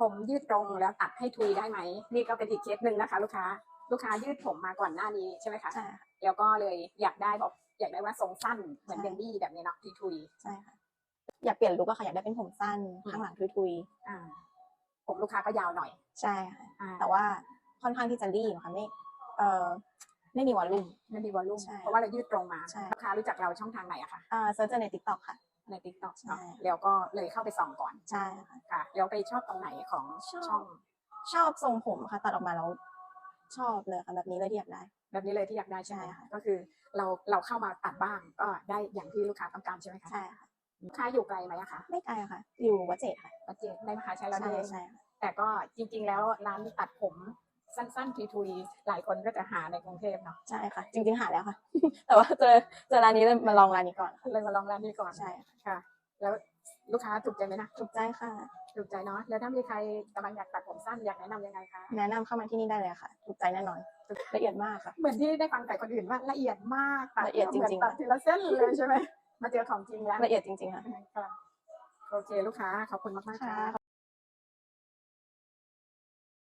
ผมยืดตรงแล้วตัดให้ทุยได้ไหมนี่ก็เป็นอีกเคสหนึ่งนะคะ ลูกค้า ลูกค้ายืดผมมาก่อนหน้านี้ใช่ไหมคะใช่ค่ะแล้วก็เลยอยากได้บอกอยากได้ว่าทรงสั้นเหมือนใช่เบนดี้แบบนี้เนาะทุยใช่ค่ะ อยากเปลี่ยนลุคอะค่ะอยากได้เป็นผมสั้นอืมข้างหลังทุยๆอ่า ผมลูกค้าก็ยาวหน่อยๆใช่ค่ะอ่าแต่ว่าค่อนข้างที่จะรีบค่ะไม่เอ่อไม่มีวอลลุ่ม ไม่มีวอลลุ่มใช่เพราะว่าเรายืดตรงมาใช่ ลูกค้ารู้จักเราช่องทางไหนอะคะอ่าเซิร์ชเจอในติ๊กต็อกค่ะ ในติ๊กต็อกใช่ แล้วก็เลยเข้าไปส่องก่อนใช่ค่ะ ค่ะ แล้วไปชอบตรงไหนของชอบ ช่อง ชอบทรงผมค่ะตัดออกมาแล้วชอบเลยค่ะแบบนี้เลยที่อยากได้ แบบนี้เลยที่อยากได้ใช่ไหมใช่ค่ะ ก็คือเราเราเข้ามาตัดบ้างก็ได้อย่างที่ลูกค้าต้องการใช่ไหมคะใช่ค่ะ ลูกค้าอยู่ไกลไหมอะคะไม่ไกลอะค่ะ อยู่วัดเจดค่ะ ปัจเจกในมหาชัยเราใช่เองใช่ค่ะแต่ก็จริง ๆ แล้วร้านตัดผม สั้นๆทุยๆหลายคนก็จะหาในกรุงเทพเนาะใช่ค่ะ จริงๆหาแล้วค่ะ แต่ว่าเจอเจอร้านนี้เลยมาลองร้านนี้ก่อนค่ะเลยมาลองร้านนี้ก่อนใช่ค่ะค่ะ แล้วลูกค้าถูกใจไหมนะถูกใจค่ะถูกใจเนาะแล้วถ้ามีใครกำลังอยากตัดผมสั้นอยากแนะนำยังไงคะแนะนำเข้ามาที่นี่ได้เลยค่ะ ถูกใจแน่นอนละเอียดมากค่ะ เหมือนที่ได้ฟังแต่คนอื่นว่าละเอียดมากตัดละเอียดจริงๆหมืนตัดทีละเส้นเลยใช่ไหมมาเจอของจริงแล้วละเอียดจริงๆค่ะค่ะโอเคลูกค้าขอบคุณมากๆค่ะค่ะ